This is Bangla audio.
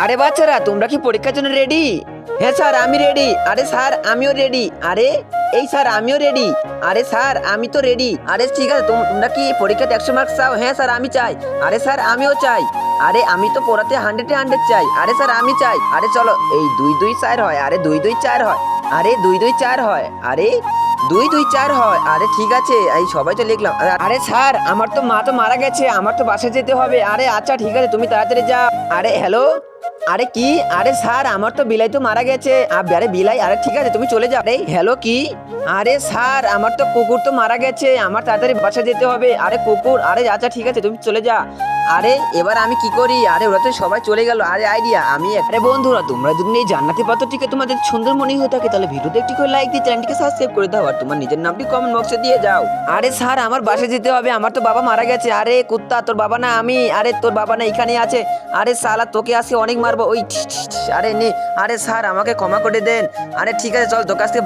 আরে বাচ্চারা, তোমরা কি পরীক্ষার জন্য রেডি হ্যাঁ স্যার, আমি রেডি আরে স্যার, আমিও রেডি আরে, এই স্যার, আমিও রেডি আরে স্যার, আমি তো রেডি আরে ঠিক আছে তোমরা কি পরীক্ষাতে একশো মার্কস চাও? হ্যাঁ স্যার, আমি চাই। আরে স্যার, আমিও চাই। আরে, আমি তো পড়াতে হান্ড্রেডে হান্ড্রেড চাই। আরে স্যার, আমি চাই। আরে চলো, এই দুই দুই চার হয়। আরে দুই দুই চার হয়। আরে দুই দুই চার হয়। আরে দুই দুই চার হয়। আরে ঠিক আছে, এই সবাই তো লিখলাম। আরে- স্যার, আমার তো মা তো মারা গেছে। আমার তো বাসায় যেতে হবে। আরে আচ্ছা ঠিক আছে, তুমি তাড়াতাড়ি যাও। আরে হ্যালো আরে কি? আরে স্যার, আমার তো বিলাই তো মারা গেছে। আরে বিলাই, আরে ঠিক আছে, তুমি চলে যাও। হ্যালো কি? আরে স্যার, আমার তো কুকুর তো মারা গেছে। আমার তাড়াতাড়ি বাসা যেতে হবে। আরে কুকুর, আরে আচ্ছা ঠিক আছে, তুমি চলে যা আরে, এবার আমি কি করি? আরে, ওরা তো সবাই চলে গেল। আরে, আইডিয়া, আমি আরে বন্ধুরা, তোমরা যদি এই জান্নাতি পাত্রটিকে তোমাদের সুন্দর মনে হয়ে থাকে, তাহলে ভিডিওতে একটি করে লাইক দিয়ে চ্যানেলটিকে সাবস্ক্রাইব করে দাও, আর তোমার নিজের নামটি কমেন্ট বক্সে দিয়ে যাও। আরে স্যার আমার বাসে যেতে হবে, আমার তো বাবা মারা গেছে। আরে, কুত্তা, তোর বাবা না আমি। আরে, তোর বাবা না এখানে আছে। আরে সালা তোকে আজকে অনেক মারবো। ওই আরে নে। আরে স্যার আমাকে ক্ষমা করে দেন। আরে ঠিক আছে, চল তোর কাছ থেকে